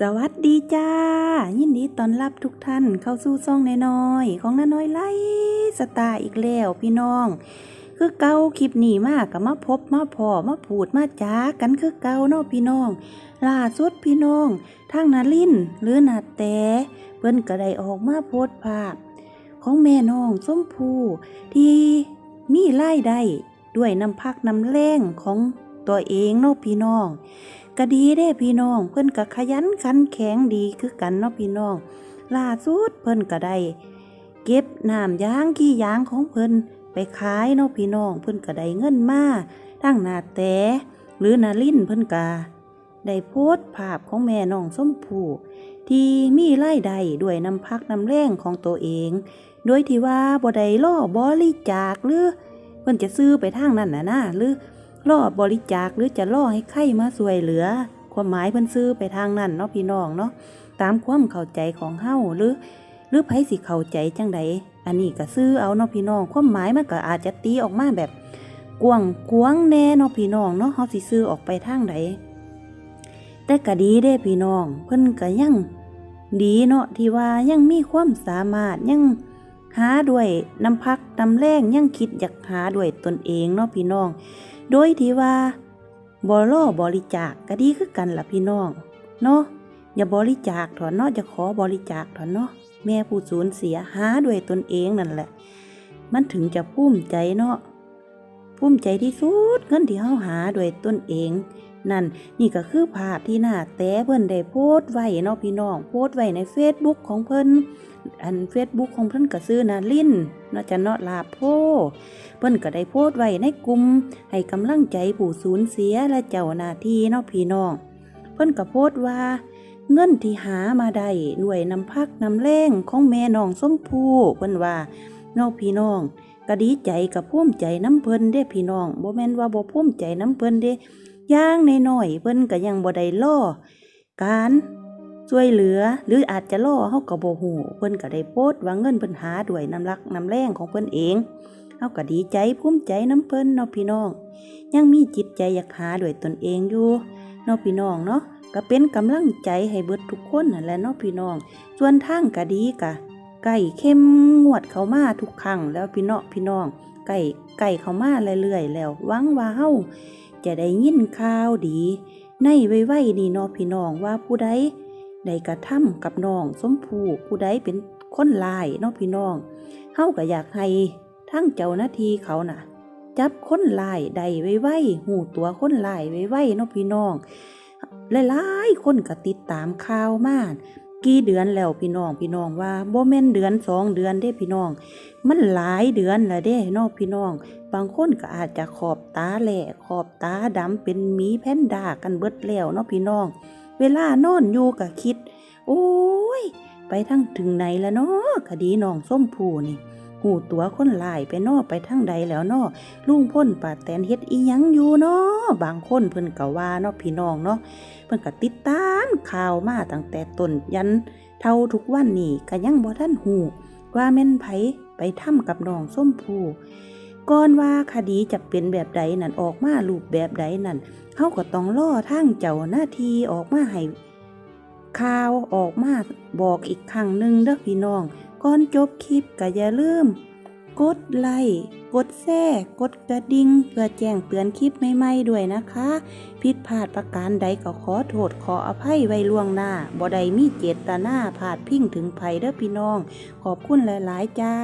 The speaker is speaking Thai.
สวัสดีจ้า ยินดีต้อนรับทุกท่านเข้าสู่ซ่องน้อยๆของน้าน้อยไล่สตาอีกแล้วพี่น้อง คือเก่าคลิปนี้มากกับมาพบมาพอมาพูดมาจ้ากันคือเก่าเนาะพี่น้องล่าสุดพี่น้องทางนาลินหรือนาแตเพิ่นก็ได้ออกมาโพสภาพ ของแม่น้องส้มผูที่มีรายได้ด้วยน้ำพักน้ำแรงของตัวเองเนาะพี่น้อง ก็ดีเด้พี่น้อง เพิ่นก็ขยันขันแข็งดีคือกันเนาะพี่น้อง ล่าสุดเพิ่นก็ได้เก็บน้ำยางขี้ยางของเพิ่นไปขายเนาะพี่น้อง เพิ่นก็ได้เงินมาทั้งนาแต่หรือนาลิ้นเพิ่นก็ได้โพสต์ภาพของแม่น้องส้มผู้ที่มีรายได้ด้วยน้ำพักน้ำแรงของตัวเอง โดยที่ว่าบ่ได้ล่อบริจาคหรือเพิ่นจะซื้อไปทางนั้นน่ะนะหรือ ล่อบริจาคหรือจะล่อให้ใครมาช่วยเหลือ ความหมายเพิ่นซื้อไปทางนั้นเนาะพี่น้องเนาะตามความเข้าใจของเฮาหรือ หรือไผสิเข้าใจจังใดอันนี้ก็ซื้อเอาเนาะพี่น้อง ความหมายมันก็อาจจะตีออกมาแบบกวงกวงแน่เนาะพี่น้องเนาะเฮาสิซื้อออกไปทางใดแต่ก็ดีเด้พี่น้อง เพิ่นก็ยังดีเนาะที่ว่ายังมีความสามารถยังหาด้วยน้ำพักน้ำแรงยังคิดอยากหาด้วยตนเองเนาะพี่น้อง โดยที่ว่าบ่รอบริจาคก็ดีคือกันล่ะพี่น้อง เนาะอย่าบริจาคถอนเนาะจะขอบริจาคถอนเนาะแม่ผู้สูญเสียหาด้วยตนเองนั่นแหละ มันถึงจะภูมิใจเนาะภูมิใจที่สุดเงินที่เฮาหาด้วยตนเอง นั่นนี่ก็คือภาพที่หน้าแต่เพิ่นได้โพสต์ไว้เนาะพี่น้องโพสต์ไว้ใน Facebook ของเพิ่นอัน Facebook ของเพิ่นก็ซื้อนาลินเนาะจะเนาะลาโพเพิ่นก็ได้โพสต์ไว้ในกลุ่มให้กำลังใจผู้สูญเสียและเจ้าหน้าที่เนาะพี่น้องเพิ่นก็โพสต์ว่าเงินที่หามาได้ด้วยน้ำพักน้ำแรงของแม่น้องส้มผู้เพิ่นว่าเนาะพี่น้องก็ดีใจกับภูมิใจน้ำเพิ่นเด้พี่น้องบ่แม่นว่าบ่ภูมิใจน้ำเพิ่นเด้ อย่างน้อยๆเพิ่นก็ยังบ่ได้ล่อการช่วยเหลือหรืออาจจะล่อเฮาก็บ่ฮู้เพิ่นก็ได้โพสต์ว่าเงินเพิ่นหาด้วยน้ำรักน้ำแรงของเพิ่นเองเฮาก็ดีใจภูมิใจน้ำเพิ่นเนาะพี่น้อง ยังมีจิตใจอยากหาด้วยตนเองอยู่เนาะพี่น้องเนาะก็เป็นกำลังใจให้เบิดทุกคนนั่นแหละเนาะพี่น้อง ส่วนทางก็ดีกะไก่เข้มงวดเข้ามาทุกครั้งแล้วพี่เนาะพี่น้องไก่ไก่เข้ามาเรื่อยๆแล้วหวังว่าเฮา จะได้ยินข่าวดี ในไวๆนี่นาะพี่น้องว่าผู้ใดได้กระทำกับน้องสมผูผู้ใดเป็นคนลายนาะพี่น้องเฮาก็อยากให้ทั้งเจ้าหน้าที่เขาน่ะ จับคนลายใดไว้ไว้หูตัวคนลายไว้ไว้นาะพี่น้องหลายๆคนก็ติดตามข่าวมากี่เดือนแล้วพี่น้องพี่น้องว่าบ่แม่นเดือนสองเดือนเด้พี่น้อง มันหลายเดือนแล้วเด้นอกพี่น้อง บางคนก็อาจจะขอบตาแหล่ขอบตาดำเป็นหมีแพนด้ากันเบิดแล้วเนาะพี่น้อง เวลานอนอยู่ก็คิด โอ้ย ไปทั้งถึงไหนแล้วเนาะคดีน้องส้มผูนี่ หูตัวคนหลายไปนอไปทั้งใดแล้วนาะลุงพ่นป่าแตนเฮ็ดอีหยังอยู่นาะบางคนเพิ่นก็ว่าเนาะพี่น้องเนาะเพิ่นก็ติดตามข่าวมาตั้งแต่ต้นยันเท่าทุกวันนี้ก็ยังบ่ทันหูว่าแม่นไผไปทำกับน้องส้มผู้ก่อนว่าคดีจะเป็นแบบใดนั่นออกมารูปแบบใดนั่นเฮาก็ต้องรอทางเจ้าหน้าที่ออกมาให้ข่าวออกมาบอกอีกครั้งหนึ่งเด้อพี่น้อง ก่อนจบคลิปก็อย่าลืม กดไลค์กดแชร์กดกระดิ่งเพื่อแจ้งเตือนคลิปใหม่ๆด้วยนะคะ ผิดพลาดประการใดก็ขอโทษขออภัยไว้ล่วงหน้าบ่ได้มีเจตนาพาดพิงถึงภัยเด้อพี่น้อง ขอบคุณหลายๆ จ้า